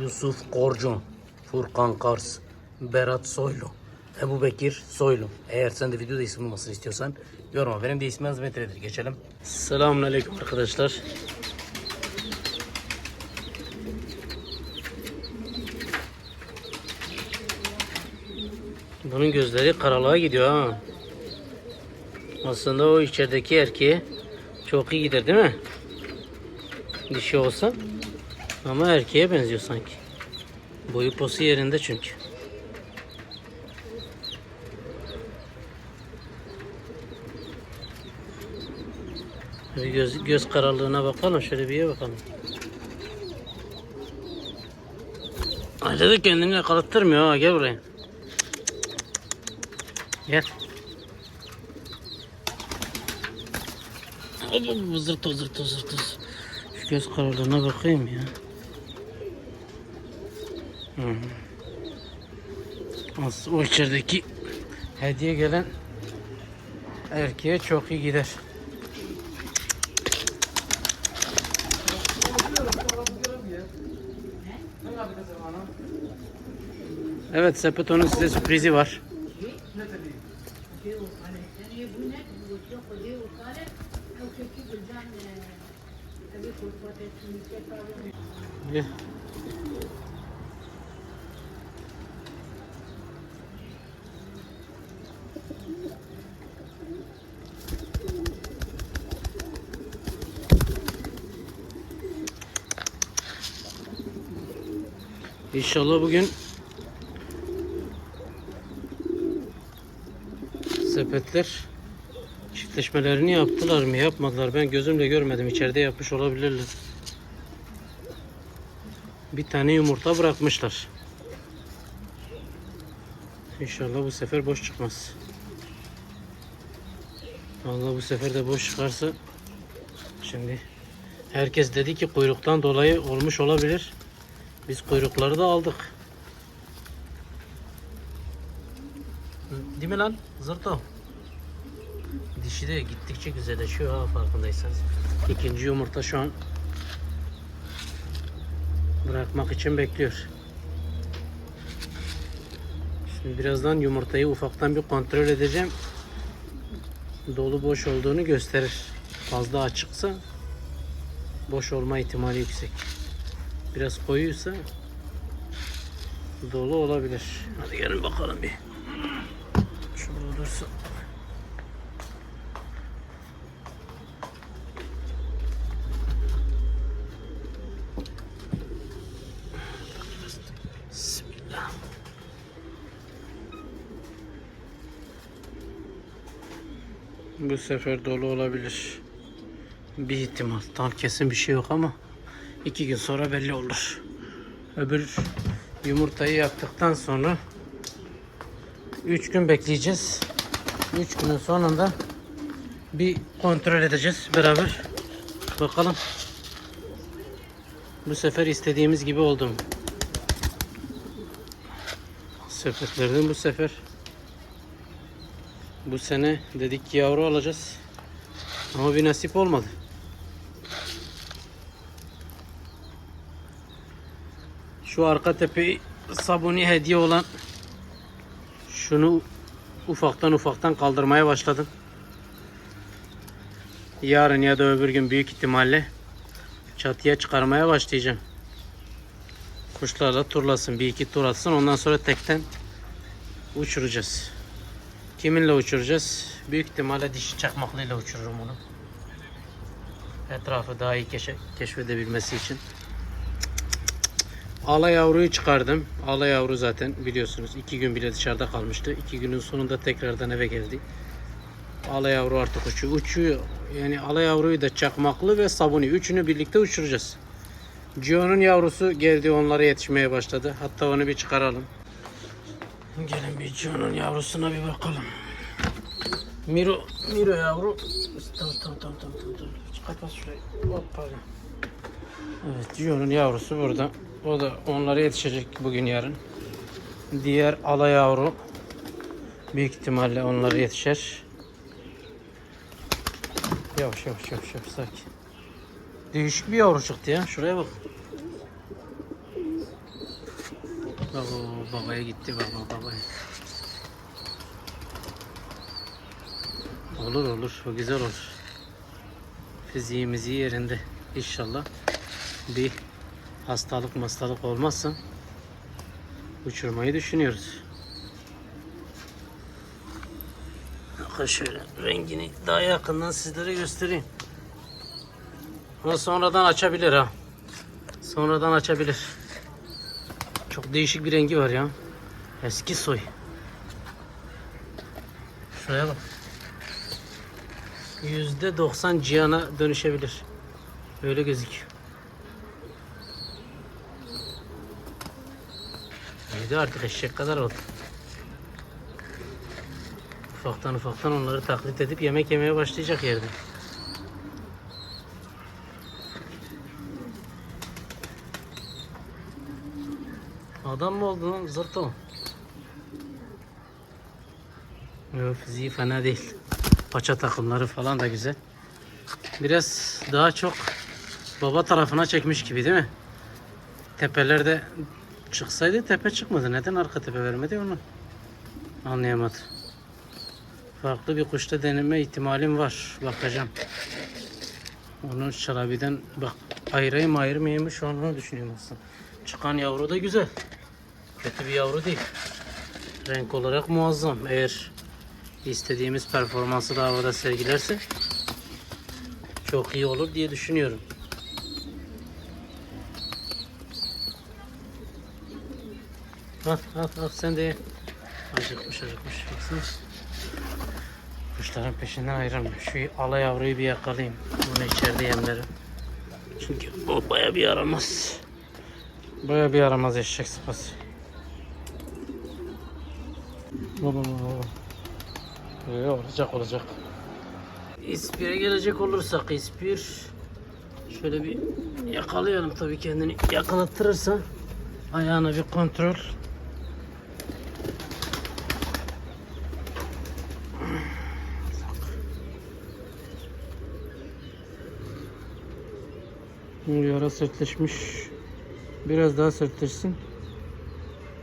Yusuf Korcun, Furkan Kars, Berat Soylu, Ebu Bekir Soylu. Eğer sen de videoda isim olmasını istiyorsan yoruma. Benim de ismim Azmetre'dir. Geçelim. Selamünaleyküm arkadaşlar. Bunun gözleri karalığa gidiyor ha. Aslında o içerideki erkeğe çok iyi gider değil mi? Dişi olsa. Ama erkeğe benziyor sanki. Boyu posu yerinde çünkü. Bir göz, göz kararlığına bakalım. Şöyle bir ye bakalım. Ayda da kendini yakalattırmıyor ha. Gel buraya. Gel. Hop, Zırt zırt zırt Şu göz kararlığına bakayım ya. As- O içerideki hediye gelen erkeğe çok iyi gider. Evet Sepeto'nun size sürprizi var. Gel. İnşallah bugün sepetler çiftleşmelerini yaptılar mı yapmadılar ben gözümle görmedim içeride yapmış olabilirler. Bir tane yumurta bırakmışlar. İnşallah bu sefer boş çıkmaz. Vallahi bu sefer de boş çıkarsa şimdi herkes dedi ki kuyruktan dolayı olmuş olabilir. Biz kuyrukları da aldık. Değil mi lan? Zırto. Dişi de gittikçe güzelleşiyor ha farkındaysanız. İkinci yumurta şu an bırakmak için bekliyor. Şimdi birazdan yumurtayı ufaktan bir kontrol edeceğim. Dolu boş olduğunu gösterir. Fazla açıksa boş olma ihtimali yüksek. Biraz koyuysa dolu olabilir. Hadi gelin bakalım bir. Şurada dursun. Bu sefer dolu olabilir. Bir ihtimal. Tam kesin bir şey yok ama iki gün sonra belli olur. Öbür yumurtayı yaptıktan sonra 3 gün bekleyeceğiz. 3 günün sonunda bir kontrol edeceğiz beraber. Bakalım. Bu sefer istediğimiz gibi oldu mu? Sepetlerden bu sefer bu sene dedik ki yavru alacağız. Ama bir nasip olmadı. Şu arka tepeyi sabuni hediye olan şunu ufaktan ufaktan kaldırmaya başladım. Yarın ya da öbür gün büyük ihtimalle çatıya çıkarmaya başlayacağım. Kuşlarla turlasın. Bir iki tur atsın. Ondan sonra tekten uçuracağız. Kiminle uçuracağız? Büyük ihtimalle dişi çakmaklıyla uçururum onu. Etrafı daha iyi keşfedebilmesi için. Ala yavruyu çıkardım. Ala yavru zaten biliyorsunuz iki gün bile dışarıda kalmıştı. İki günün sonunda tekrardan eve geldi. Ala yavru artık uçuyor. Uçuyor. Yani ala yavruyu da çakmaklı ve sabuni. Üçünü birlikte uçuracağız. Gio'nun yavrusu geldi onlara yetişmeye başladı. Hatta onu bir çıkaralım. Gelin bir Gio'nun yavrusuna bir bakalım. Miro, Miro yavru. Tamam tamam tamam tamam. tamam. Kapat şurayı. Hoppa. Evet Gio'nun yavrusu burada. O da onlara yetişecek bugün yarın. Diğer ala yavru büyük ihtimalle onlara yetişer. Yavaş yavaş yavaş yavaş sakin. Değişik bir yavru çıktı ya. Şuraya bak. Baba babaya gitti baba babaya. Olur olur o güzel olur. Fiziğimiz iyi yerinde inşallah. Bir hastalık hastalık olmazsa uçurmayı düşünüyoruz. Bakın şöyle rengini daha yakından sizlere göstereyim. Ama sonradan açabilir ha. Sonradan açabilir. Çok değişik bir rengi var ya. Eski soy. Şuraya bak. Yüzde doksan cihana dönüşebilir. Öyle gözüküyor. Büyüdü artık eşek kadar oldu. Ufaktan ufaktan onları taklit edip yemek yemeye başlayacak yerde. Adam mı oldu lan zırto? Yok fiziği fena değil. Paça takımları falan da güzel. Biraz daha çok baba tarafına çekmiş gibi değil mi? Tepelerde çıksaydı tepe çıkmadı. Neden arka tepe vermedi onu? Anlayamadım. Farklı bir kuşta deneme ihtimalim var. Bakacağım. Onu şarabiden bak ayırayım ayırmayayım şu an onu düşünüyorum aslında. Çıkan yavru da güzel. Kötü bir yavru değil. Renk olarak muazzam. Eğer istediğimiz performansı da havada sergilerse çok iyi olur diye düşünüyorum. Al al al sen de. Acıkmış acıkmış. Baksana. Kuşların peşinden ayrılmıyor. Şu ala yavruyu bir yakalayayım. Bunu içeride yemlerim. Çünkü o baya bir yaramaz. Baya bir yaramaz eşek sıpası. Ee, olacak olacak. İspir'e gelecek olursak İspir şöyle bir yakalayalım tabii kendini yakalattırırsa ayağına bir kontrol. Bu yara sertleşmiş. Biraz daha sertleşsin.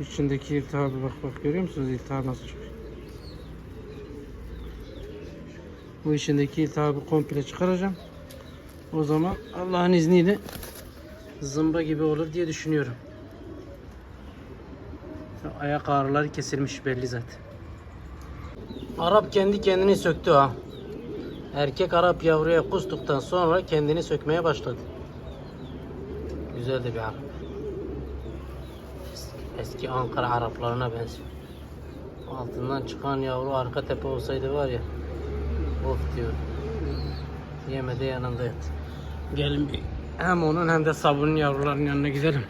İçindeki iltihabı bak bak görüyor musunuz iltihap nasıl çıkıyor? Bu içindeki iltihabı komple çıkaracağım. O zaman Allah'ın izniyle zımba gibi olur diye düşünüyorum. Ayak ağrıları kesilmiş belli zaten. Arap kendi kendini söktü ha. Erkek Arap yavruya kustuktan sonra kendini sökmeye başladı. Güzel de bir Arap. Eski, Ankara Araplarına benziyor. Altından çıkan yavru arka tepe olsaydı var ya. Of diyor. Yemede yanında yat. Gelin bir hem onun hem de sabunun yavrularının yanına gidelim.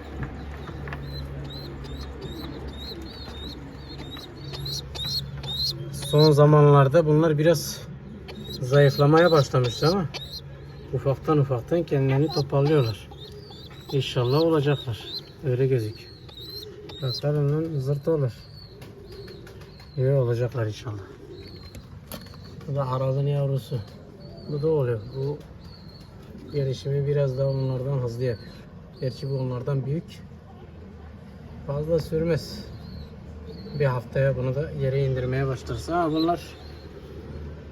Son zamanlarda bunlar biraz zayıflamaya başlamış ama ufaktan ufaktan kendilerini toparlıyorlar. İnşallah olacaklar. Öyle gözüküyor. Bakalım zırt olur. İyi olacaklar inşallah. Bu da arazın yavrusu. Bu da oluyor. Bu gelişimi biraz daha onlardan hızlı yapıyor. Gerçi bu onlardan büyük. Fazla sürmez. Bir haftaya bunu da yere indirmeye başlarsa bunlar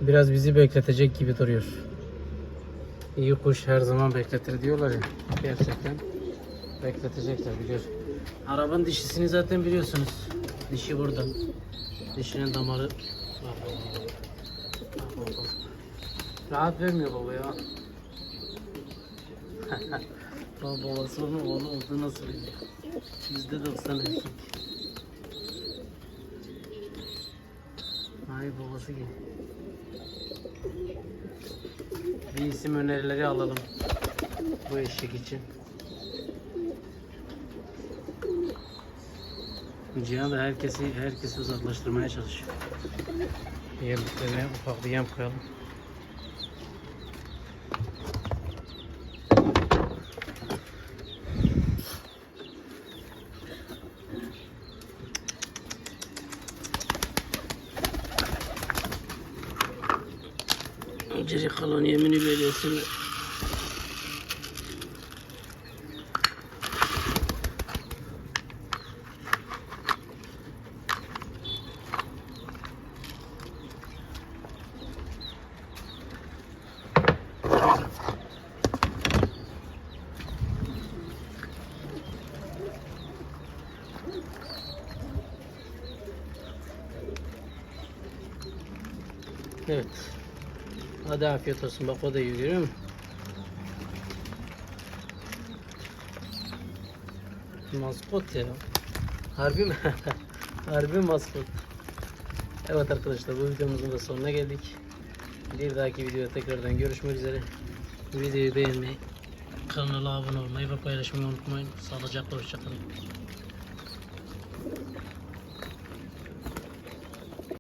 biraz bizi bekletecek gibi duruyor. İyi kuş her zaman bekletir diyorlar ya. Gerçekten bekletecekler biliyorsun. Arabanın dişisini zaten biliyorsunuz. Dişi burada. Dişinin damarı var. Rahat vermiyor baba ya. Baba babası onun oğlu olduğu nasıl biliyor? Yüzde doksan erkek. Ay babası gibi. Bir isim önerileri alalım bu eşek için. Cihan da herkesi herkesi uzaklaştırmaya çalışıyor. Yemliklerine ufak bir yem koyalım. geri kalan yemin veriyorsun. Evet. Hadi afiyet olsun. Bak o da yiyor görüyor musun? Maskot ya. Harbi mi? Harbi maskot. Evet arkadaşlar bu videomuzun da sonuna geldik. Bir dahaki videoda tekrardan görüşmek üzere. Videoyu beğenmeyi, kanala abone olmayı ve paylaşmayı unutmayın. Sağlıcakla hoşçakalın.